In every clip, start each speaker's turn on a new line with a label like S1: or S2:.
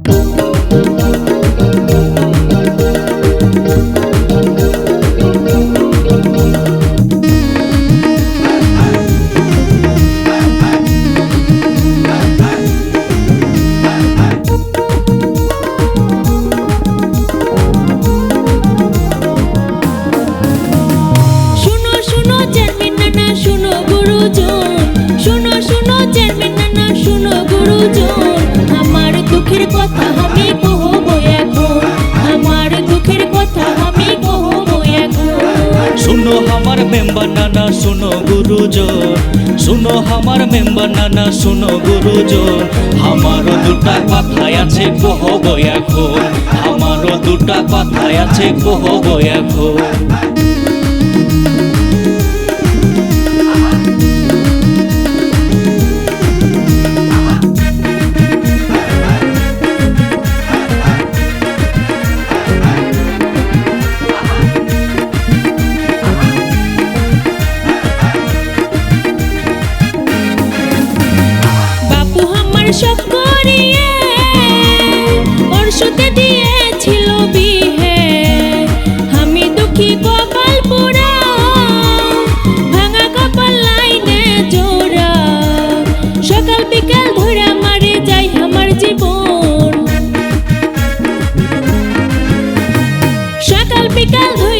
S1: শুনো শুনো শুনো চেয়ারম্যান শুনো গুরুজন।
S2: শুনো আমার মেম্বার নানা, শুনো গুরুজন। শুনো আমার মেম্বার নানা, শুনো গুরুজন। আমারও দুটা কথায় আছে, কহব এখন। আমারও দুটা কথায় আছে, কহব এখন।
S1: বিকাল ধইরা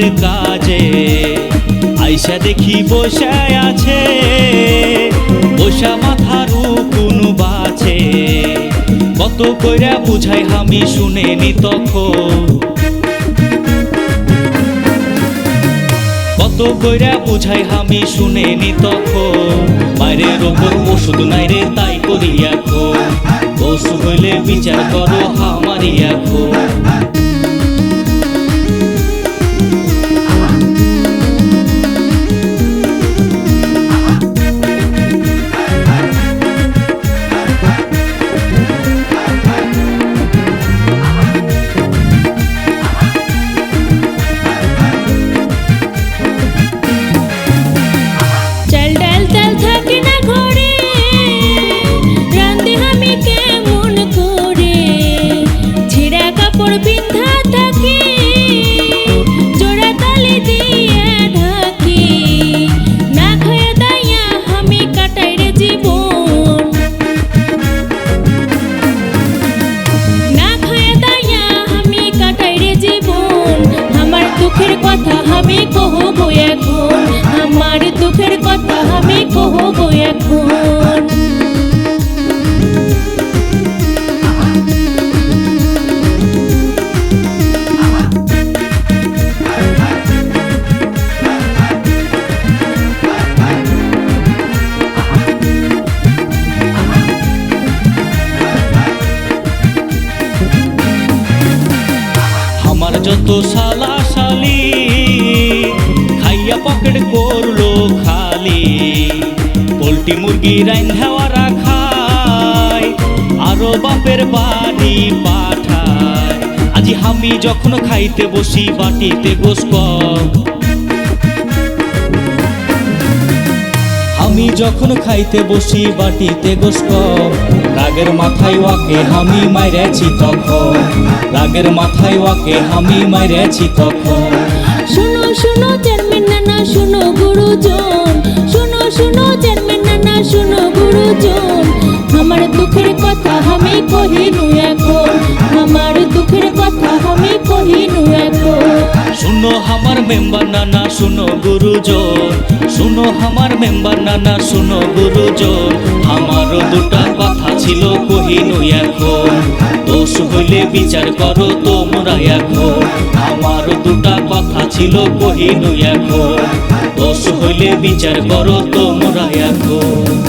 S2: মাঠের কাজে। আইসা দেখি বসায় আছে, বসা মাথার কোনো বাছে। কত কইরা বুঝাই আমি শুনেনি তখন। কত কইরা বুঝাই আমি শুনেনি তখন। ওষুধ নাই রে, তাই করি এখন। ওষুধ হইলে বিচার করো আমারই এখন।
S1: আমার দুঃখের কথা আমি কহব এখন।
S2: যত সালা সালি খাইয়া পকেট পোলট্রি মুরগি রান্ধাওয়া রাখায় আরও বাপের বাড়ি পাঠায়। আজি আমি যখন খাইতে বসি, বাটিতে গোস আমি যখন খাইতে বসি, বাটিতে গোস্ত রাগের মাথায় ওয়াকে আমি মাইরেছি তখন। রাগের মাথায় ওয়াকে আমি মাইরেছি তখন।
S1: শুনো শুনো, চেয়ারম্যান নানা, শুনো, গুরুজন। শুনো গুরুজন, আমার দুঃখের কথা আমি কহিনু এখন। আমার দুঃখের কথা আমি কহিনু এখন।
S2: শুনো আমার মেম্বার নানা, শুনো গুরুজন। শুনো আমার মেম্বার নানা, শুনো গুরুজন। আমারও দুটা কথা ছিল কহিনু এখন। দোষ হইলে বিচার করো তোমরা এখন। আমার দুটা কথা ছিল কহিনু এখন। দোষ হইলে বিচার করো তোমরা এখন।